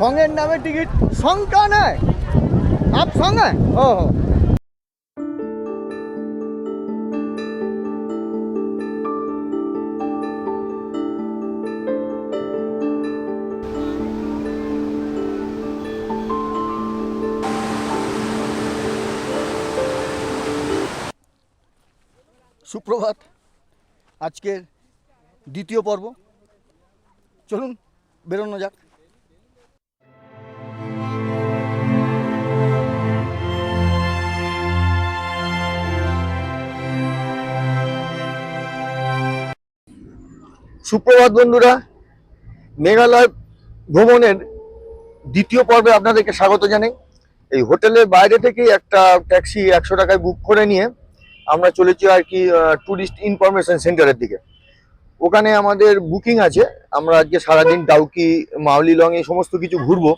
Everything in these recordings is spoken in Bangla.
সঙ্গের নামে টিকিট সংখ্যা নেয় আপ সঙ্গে? ও হো সুপ্রভাত। আজকের দ্বিতীয় পর্ব। চলুন, বেরোনো যাক। সুপ্রভাত বন্ধুরা, মেঘালয় ভ্রমণের দ্বিতীয় পর্বে আপনাদেরকে স্বাগত জানাই। এই হোটেলের বাইরে থেকে একটা ট্যাক্সি একশো টাকায় বুক করে নিয়ে আমরা চলেছি আর কি ট্যুরিস্ট ইনফরমেশন সেন্টারের দিকে। ওখানে আমাদের বুকিং আছে, আমরা আজকে সারাদিন ডাউকি মাউলি লং এই সমস্ত কিছু ঘুরবো।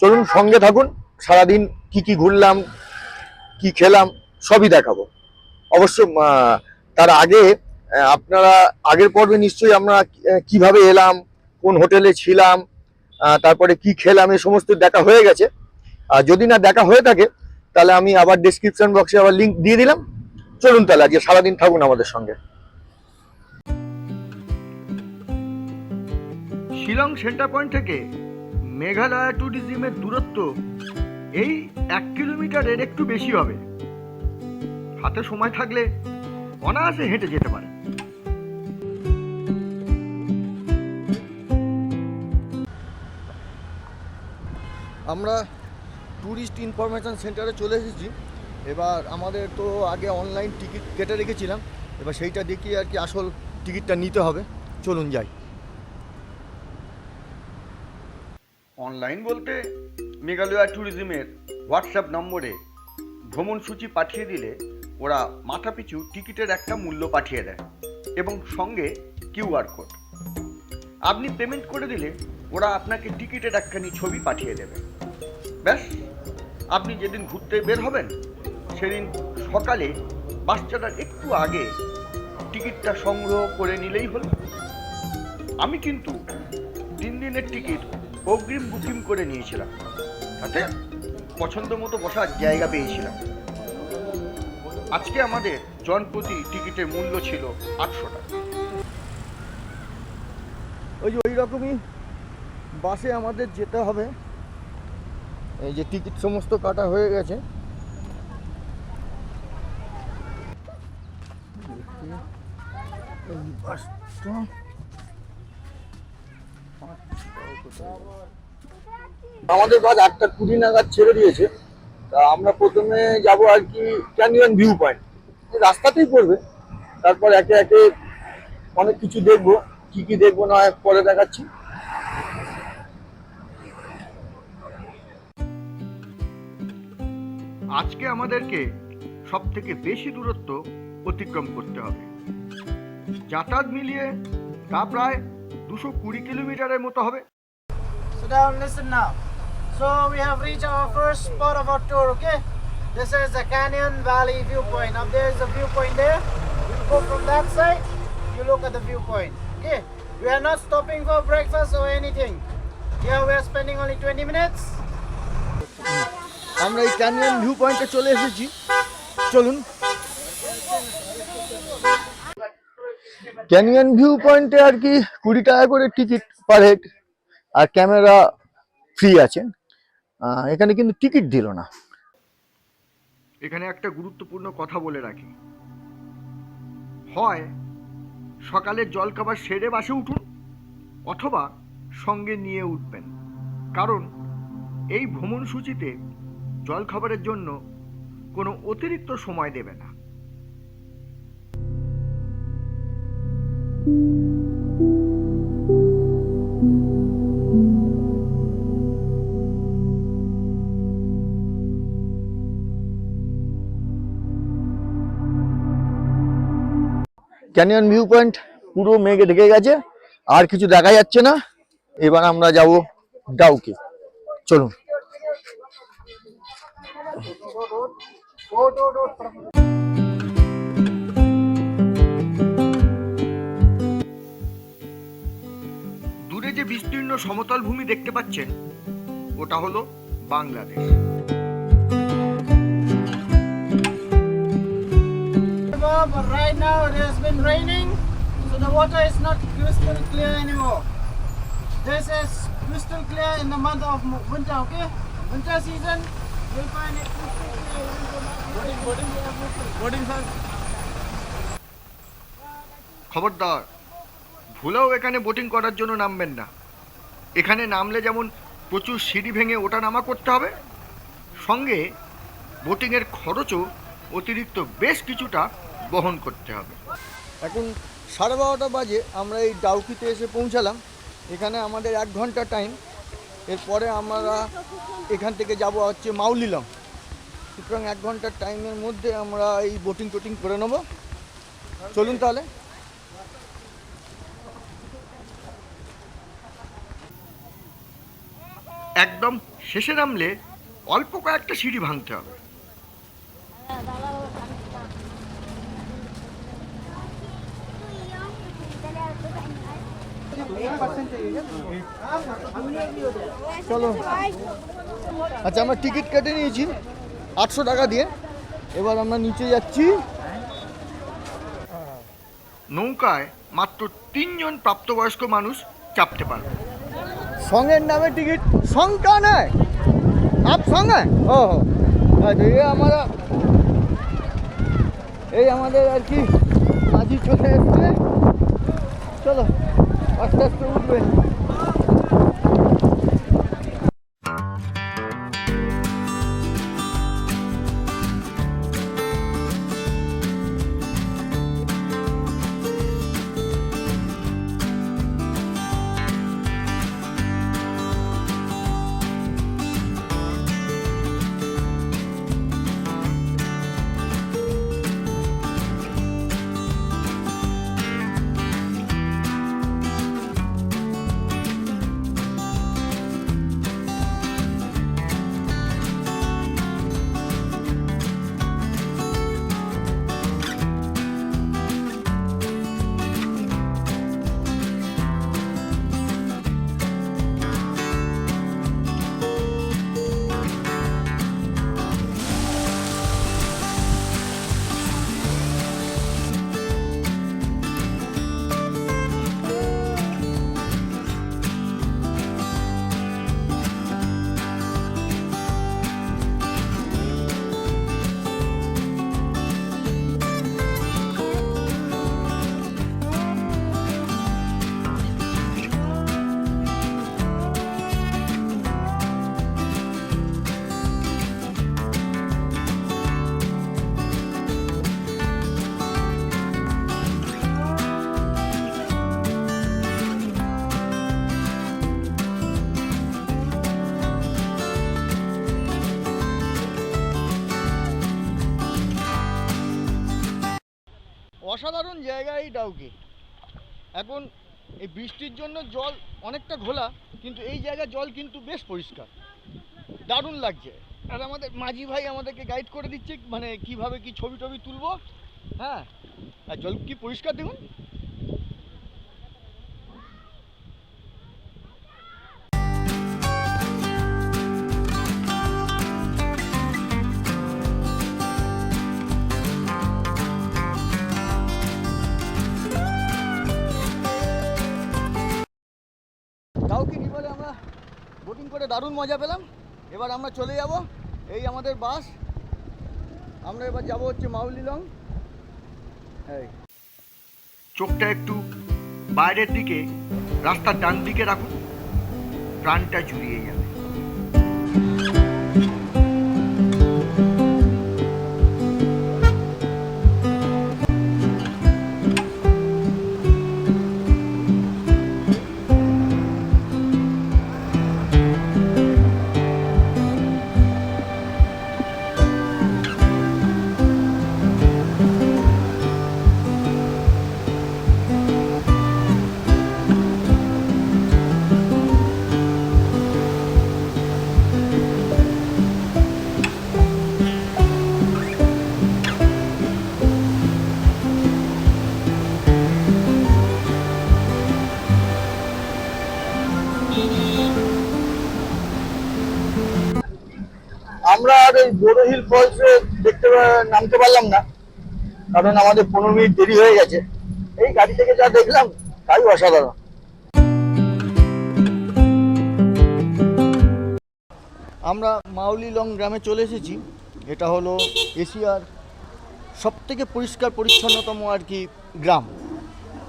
চলুন সঙ্গে থাকুন, সারাদিন কি কি ঘুরলাম, কি খেলাম, সবই দেখাবো। অবশ্য তার আগে আপনারা আগের পর্বে নিশ্চয়ই আমরা কীভাবে এলাম, কোন হোটেলে ছিলাম তারপরে কি খেলাম এই সমস্ত দেখা হয়ে গেছে। আর যদি না দেখা হয়ে থাকে, তাহলে আমি আবার ডিসক্রিপশন বক্সে আবার লিঙ্ক দিয়ে দিলাম। চলুন তাহলে, আজকে সারাদিন থাকুন আমাদের সঙ্গে। শিলং সেন্টার পয়েন্ট থেকে মেঘালয় ট্যুরিজমের দূরত্ব এই এক কিলোমিটারের একটু বেশি হবে। হাতে সময় থাকলে অনায়াসে হেঁটে যেতে পারে। আমরা ট্যুরিস্ট ইনফরমেশন সেন্টারে চলে এসেছি। এবার আমাদের তো আগে অনলাইন টিকিট কেটে রেখেছিলাম। এবার সেইটা দেখিয়ে আর কি আসল টিকিটটা নিতে হবে। চলুন যাই। অনলাইন বলতে মেঘালয় ট্যুরিজমের হোয়াটসঅ্যাপ নম্বরে ভ্রমণ সূচি পাঠিয়ে দিলে ওরা মাথাপিছু টিকিটের একটা মূল্য পাঠিয়ে দেয় এবং সঙ্গে কিউআর কোড আপনি পেমেন্ট করে দিলে ওরা আপনাকে টিকিটের একখানি ছবি পাঠিয়ে দেবে। ব্যাস। আপনি যেদিন ঘুরতে বের হবেন, সেদিন সকালে বাচ্চাটার একটু আগে টিকিটটা সংগ্রহ করে নিলেই হলো। আমি কিন্তু তিন দিনের টিকিট অগ্রিম বুকিং করে নিয়েছিলাম। তাতে পছন্দ মতো বসার জায়গা পেয়েছিলাম। আজকে আমাদের জনপ্রতি টিকিটের মূল্য ছিল আটশো টাকা। ওই যে ওই রকমই বাসে আমাদের যেতে হবে। এই যে টিকিট সমস্ত কাটা হয়ে গেছে। আমাদের বাস আটটা কুড়ি নাগাদ ছেড়ে দিয়েছে। তা আমরা প্রথমে যাব আর কি ক্যানিয়ন ভিউ পয়েন্ট। রাস্তাতেই পড়বে। তারপর একে একে অনেক কিছু দেখব, কি কি দেখব না পরে দেখাচ্ছি। আজকে আমাদেরকে সব থেকে বেশি দূরত্ব অতিক্রম করতে হবে যাতায়াত মিলিয়ে তা প্রায় দুশো কুড়ি কিলোমিটারের মতো হবে So down, listen now. So we have reached our first spot of our tour, okay? This is the Canyon Valley viewpoint. Now there is a viewpoint there. You go from that side, you look at the viewpoint. Okay? We are not stopping for breakfast or anything. Here we are spending only 20 minutes. আমরা এই ক্যানিয়ন ভিউ পয়েন্টে চলে এসেছি। চলুন। ক্যানিয়ন ভিউ পয়েন্টে আর কি কুড়ি টাকা করে টিকিট পার হেড আর ক্যামেরা ফ্রি আছে। এখানে কিন্তু টিকিট দিল না। এখানে একটা গুরুত্বপূর্ণ কথা বলে রাখি। হয় সকালে জলখাবার সেরে বাসে উঠুন অথবা সঙ্গে নিয়ে উঠবেন। কারণ এই ভ্রমণ সূচিতে জলখাবারের জন্য কোনো অতিরিক্ত সময় দেবে না। ক্যানিয়ন ভিউ পয়েন্ট পুরো মেঘে ঢেকে গেছে, আর কিছু দেখা যাচ্ছে না। এবার আমরা যাব ডাউকে। চলুন। দূরে যে বিস্তীর্ণ সমতল ভূমি দেখতে পাচ্ছেন ওটা হলো Bangladesh has. This is crystal clear in the month of winter, okay? Winter season, খবরদার, ভুলেও এখানে বোটিং করার জন্য নামবেন না। এখানে নামলে যেমন প্রচুর সিঁড়ি ভেঙে ওঠা নামা করতে হবে, সঙ্গে বোটিংয়ের খরচও অতিরিক্ত বেশ কিছুটা বহন করতে হবে। এখন সাড়ে বারোটা বাজে, আমরা এই ডাউকিতে এসে পৌঁছালাম। এখানে আমাদের এক ঘণ্টা টাইম এরপরে আমরা এখান থেকে যাব হচ্ছে মাউলিলং সুতরাং এক ঘণ্টার টাইমের মধ্যে আমরা এই বোটিং টোটিং করে নেব। চলুন তাহলে। একদম শেষে নামলে অল্প কয়েকটা সিঁড়ি ভাঙতে হবে। চলো। আচ্ছা আমরা টিকিট কেটে নিয়েছি আটশো টাকা দিয়ে। এবার আমরা নিচে যাচ্ছি। নৌকায় মাত্র তিনজন প্রাপ্তবয়স্ক মানুষ চাপতে পারবে। সঙ্গের নামে টিকিট সংখ্যা নেয়। আপ সঙ্গে? ও হো আচ্ছা এই আমরা এই আমাদের আর কি মাঝি চলো আস্তে আস্তে উঠবে অসাধারণ জায়গা এই ডাউকি। এখন এই বৃষ্টির জন্য জল অনেকটা ঘোলা, কিন্তু এই জায়গায় জল কিন্তু বেশ পরিষ্কার। দারুণ লাগছে। আর আমাদের মাঝি ভাই আমাদেরকে গাইড করে দিচ্ছে মানে কীভাবে কি ছবি টবি তুলবো হ্যাঁ? আর জল কি পরিষ্কার দেখুন? করে দারুণ মজা পেলাম। এবার আমরা চলে যাব এই আমাদের বাস। আমরা এবার যাব হচ্ছে মাউলিলং এই। চোখটা একটু বাইরের দিকে, রাস্তার ডান দিকে রাখুন। প্রাণটা জুড়িয়ে যাবে আমরা আর এই বড় হিল ফলস দেখতে নামতে পারলাম না। কারণ আমাদের পনেরো মিনিট দেরি হয়ে গেছে। এই গাড়ি থেকে যা দেখলাম, তাই অসাধারণ। আমরা মাউলি লং গ্রামে চলে এসেছি। এটা হলো এশিয়ার সব থেকে পরিষ্কার পরিচ্ছন্নতম আর কি গ্রাম।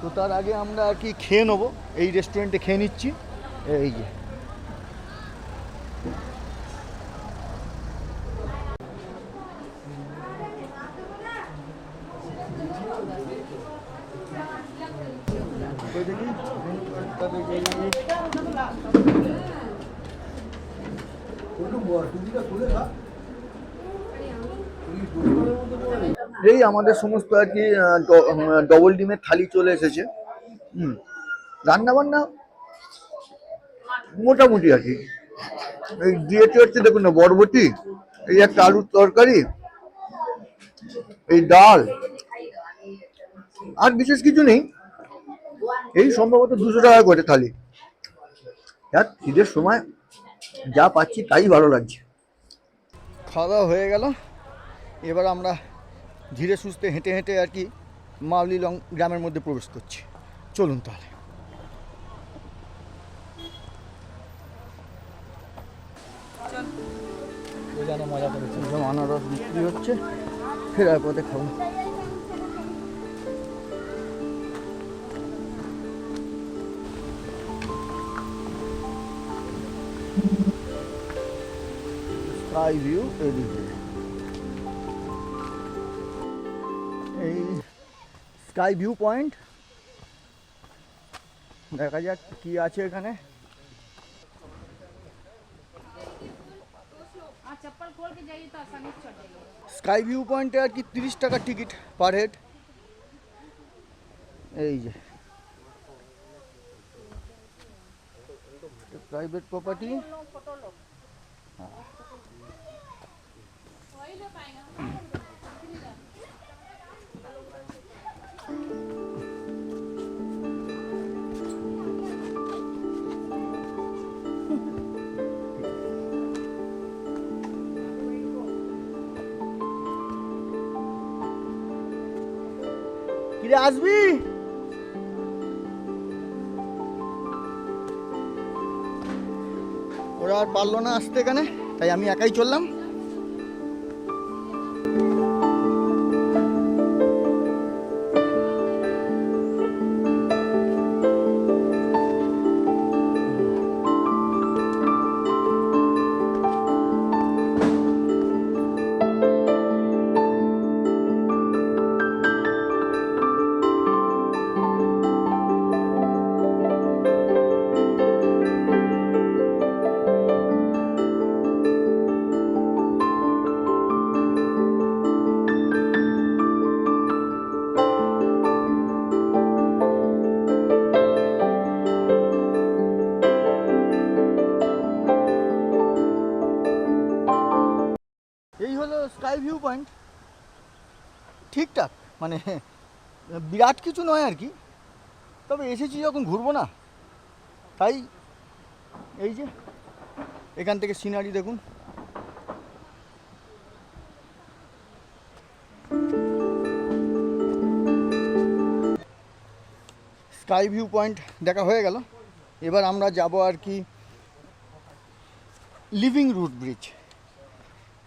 তো তার আগে আমরা আর কি খেয়ে নেব। এই রেস্টুরেন্টে খেয়ে নিচ্ছি। এই যে। এই আমাদের সমস্ত আর কি ডবল ডিমের থালি চলে এসেছে। হুম। রান্না বান্না মোটামুটি আর কি। এই দিয়েছে হচ্ছে দেখুন না, বরবটি, এই একটা আলুর তরকারি, এই ডাল, আর বিশেষ কিছু নেই। এই সম্ভবত দুশো টাকা করে থালি। যাক ঈদের সময় যা পাচ্ছি তাই ভালো লাগছে। খাওয়া দাওয়া হয়ে গেল। এবার আমরা ধীরে সুস্থে হেঁটে হেঁটে আর কি মাউলি লং গ্রামের মধ্যে প্রবেশ করছি। চলুন তাহলে। সব আনারস বিক্রি হচ্ছে। ফেরার পথে খাব। sky view এদিকে এই স্কাই ভিউ পয়েন্ট দেখা যাক কি আছে এখানে স্কাই ভিউ পয়েন্টে আর কি তিরিশ টাকা টিকিট পার হেড এই যে প্রাইভেট প্রপার্টি কিরে আসবি? ওরা আর পারল না আসতে এখানে তাই আমি একাই চললাম। পয়েন্ট ঠিকঠাক মানে বিরাট কিছু নয় আর কি। তবে এসেছি যখন ঘুরবো না, তাই এই যে, এখান থেকে সিনারি দেখুন। স্কাই ভিউ পয়েন্ট দেখা হয়ে গেল। এবার আমরা যাব আর কি লিভিং রুট ব্রিজ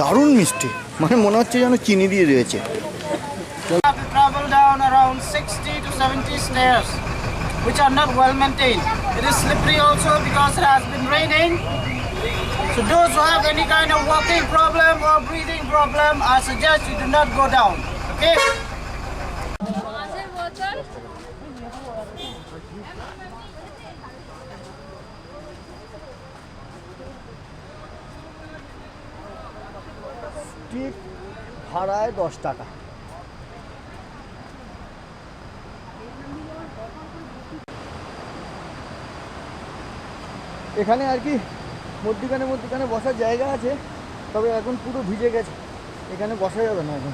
দারুণ মিষ্টি মানে মনে হচ্ছে যেন চিনি দিয়ে দিয়েছে You have to travel down around 60 to 70 stairs, which are not well maintained. It is slippery also because it has been raining. So those who have any kind of walking problem or breathing problem, I suggest you do not go down. Okay? Stick ভাড়ায় দশ টাকা। এখানে আর কি মধ্যিখানে মধ্যিখানে বসার জায়গা আছে, তবে এখন পুরো ভিজে গেছে। এখানে বসা যাবে না এখন।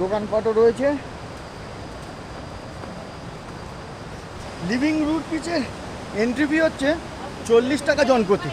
দোকানপাটও রয়েছে। লিভিং রুট পিচে এন্ট্রি ফি হচ্ছে চল্লিশ টাকা জন প্রতি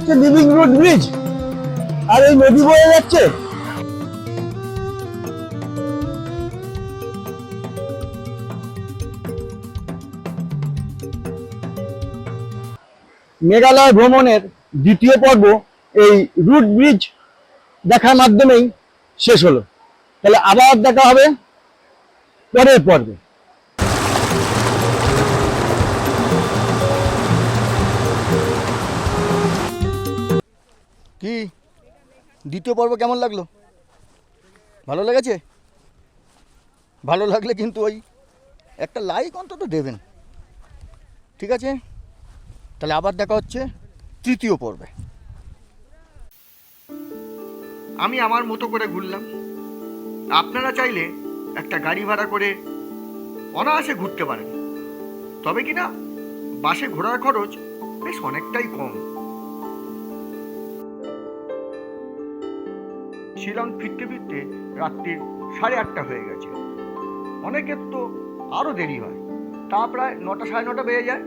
হচ্ছে লিভিং রুট ব্রিজ। আর এই নদী বয়ে যাচ্ছে। মেঘালয় ভ্রমণের দ্বিতীয় পর্ব এই রুট ব্রিজ দেখার মাধ্যমেই শেষ হলো। তাহলে আবার দেখা হবে পরের পর্বে। কি? দ্বিতীয় পর্ব কেমন লাগল? ভালো লেগেছে? ভালো লাগলে কিন্তু ওই একটা লাইক অন্তত দেবেন। ঠিক আছে? তাহলে আবার দেখা হচ্ছে তৃতীয় পর্বে। আমি আমার মতো করে ঘুরলাম। আপনারা চাইলে একটা গাড়ি ভাড়া করে অনায়াসে ঘুরতে পারেন। তবে কি না বাসে ঘোরার খরচ বেশ অনেকটাই কম। শিলং ফিরতে ফিরতে রাত্রির সাড়ে আটটা হয়ে গেছে। অনেকের তো আরও দেরি হয়। তা প্রায় নটা সাড়ে নটা বেজে যায়।